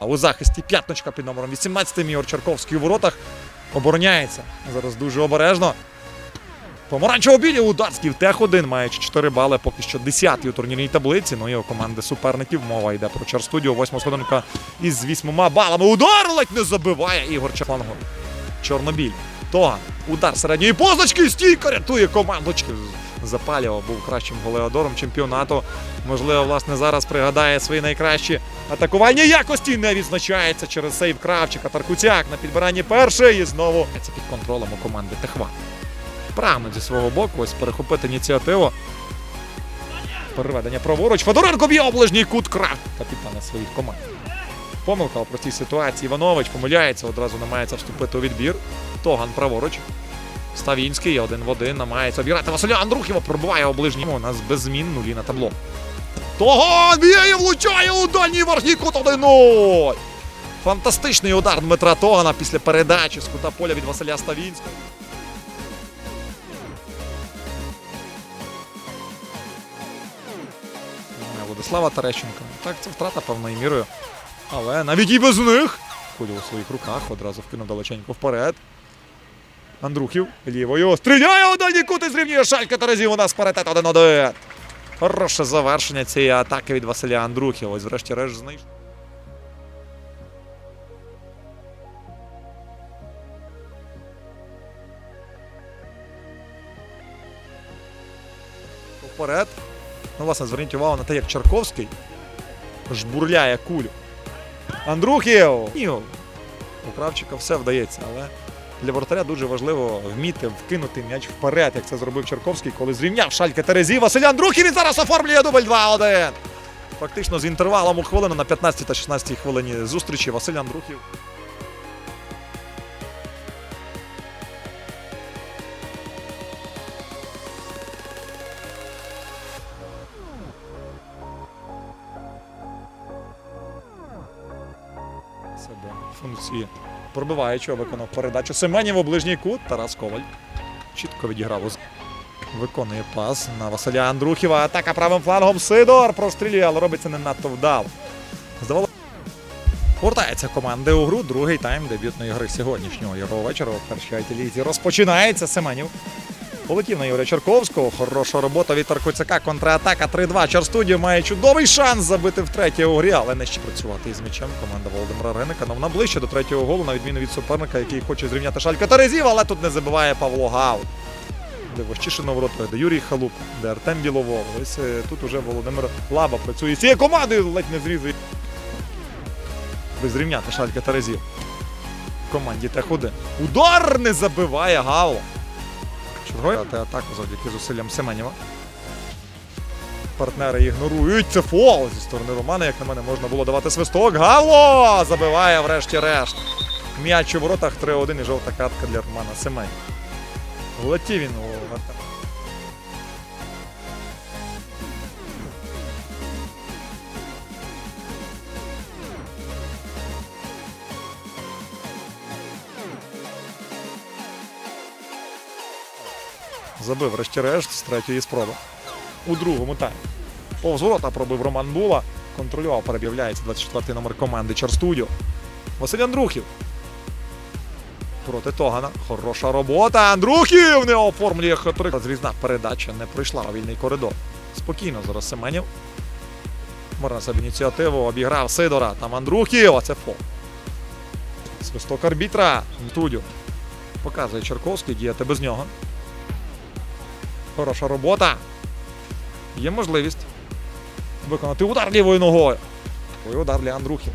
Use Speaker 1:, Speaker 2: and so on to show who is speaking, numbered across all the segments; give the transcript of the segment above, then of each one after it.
Speaker 1: А у захисті п'ятночка під номером 18 Мігор Чарковський у воротах обороняється. Зараз дуже обережно. Помаранчево білі ударський в тех 1 маючи 4 бали, поки що 10 у турнірній таблиці. Ну і у команди суперників мова йде про Чарстудіо. Восьма сходинка із вісьмома балами. Удар ледь не забиває Ігор Чафлангов. Чорнобіль. Тоган. Удар середньої позначки. Стійка рятує команду. Запалєва був кращим голеодором чемпіонату. Можливо, власне, зараз пригадає свої найкращі атакувальні якості. Не відзначається через сейв Кравчика. Таркуцяк на підбиранні перший. І знову це під контролем у команди Техва. Прагнуть зі свого боку ось перехопити ініціативу. Переведення праворуч. Федоренко б'є оближній кут Кравч. Капітана своїх команд. Помилка у простій ситуації. Іванович помиляється, одразу намагається вступити у відбір. Тоган праворуч. Ставінський один в один намагається обіграти Василя Андрухєва. Пробиває оближній. У нас без змін нулі на табло. Тоган б'є влучає у дальній верхній кут 1-0. Фантастичний удар Дмитра Тогана після передачі з кута поля від Василя Ставінського. Владислава Терещенка. Так, це втрата певною мірою. Але навіть і без них. Кулю у своїх руках одразу вкинув далеченько вперед. Андрухів лівою стріляє у кут і зрівнює шалька Терезів. У нас паритет 1-1. Хороше завершення цієї атаки від Василя Андрухів. Ось врешті-решт знайшов. Вперед. Ну, власне, зверніть увагу на те, як Чарковський жбурляє кулю. Андрухів! Ні, у Кравчика все вдається, але для воротаря дуже важливо вміти вкинути м'яч вперед, як це зробив Чарковський, коли зрівняв шалька Терезі. Василь Андрухів він зараз оформлює дубль 2-1. Фактично з інтервалом у хвилину на 15 та 16 хвилині зустрічі Василь Андрухів. себе функції пробиваючого виконав передачу Семенів у ближній кут. Тарас Коваль чітко відіграв. у. Виконує пас на Василя Андрухіва. Атака правим флангом. Сидор прострілює, але робиться не надто вдало. Здавалося. Повертається команди у гру. Другий тайм дебютної гри сьогоднішнього ігрового вечора у першій IT-лізі розпочинається. Семенів полетів на Юрія Чарковського. Хороша робота від Таркуцяка. Контратака 3-2. Чарстудіо має чудовий шанс забити втретє у грі, але не ще працювати із м'ячем. Команда Володимира Реника. Ну, вона ближче до третього голу, на відміну від суперника, який хоче зрівняти шалька Терезів, але тут не забиває Павло Гал. Де Вощишин у де Юрій Халуп, де Артем Біловол. Ось е, тут уже Володимир Лаба працює з цією командою, ледь не зрізує. Ви зрівняти шалька Терезів. В команді Т1. Удар не забиває Гал. Черговий атаку завдяки зусиллям Семенєва. Партнери ігнорують. Це фол зі сторони Романа. Як на мене, можна було давати свисток. Гало! Забиває врешті-решт. М'яч у воротах 3-1 і жовта картка для Романа Семенєва. Влетів він у Артема. Забив врешті-решт з третьої спроби. У другому таймі. Повз ворота пробив Роман Була. Контрольовав, переб'являється 24-й номер команди Чарстудіо. Василь Андрухів. Проти Тогана. Хороша робота. Андрухів не оформлює хатрик. Зрізна передача не пройшла у вільний коридор. Спокійно зараз Семенів. Бере на себе ініціативу. Обіграв Сидора. Там Андрухів. А це фол. Свисток арбітра. Студіо. Показує Черковський. Діяти без нього. Хороша робота. Є можливість виконати удар лівою ногою. Ой, удар для Андрухи.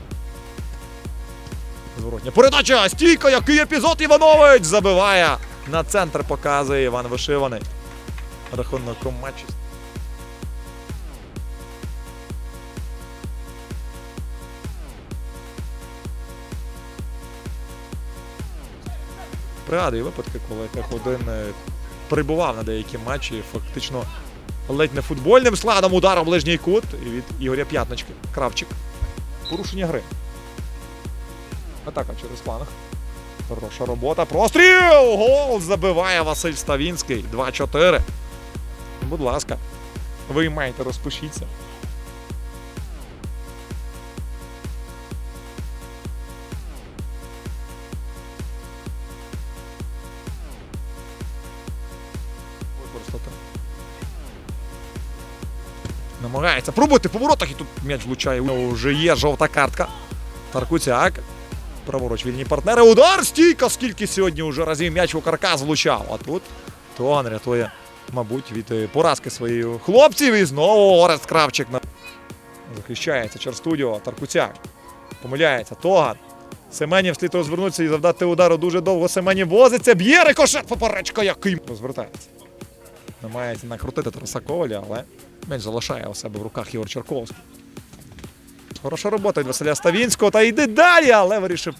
Speaker 1: Зворотня передача! Стійка! Який епізод Іванович забиває! На центр показує Іван Вишиваний. Рахунком матчу. Пригадую випадки, коли Тех-1 е, прибував на деякі матчі, фактично ледь не футбольним складом ударом ближній кут від Ігоря П'ятнички. Кравчик. Порушення гри. Атака через фланг. Хороша робота. Простріл! Гол забиває Василь Ставінський. 2-4. Будь ласка, виймайте, розпишіться. Намагається пробити по воротах і тут м'яч влучає. Вже є жовта картка. Таркуцяк. Праворуч вільні партнери. Удар! Стійка! Скільки сьогодні вже разів м'яч у каркас влучав. А тут Туан рятує, мабуть, від е, поразки своїх хлопців. І знову Орест Кравчик на... захищається через студіо. Таркуцяк. Помиляється. Тоган. Семенів слід розвернутися і завдати удару дуже довго. Семенів возиться, б'є рикошет поперечка, який розвертається. Намагається накрутити Тараса Коваля, але менш залишає у себе в руках Ігор Черковський. Хороша робота від Василя Ставінського. Та йди далі, але вирішив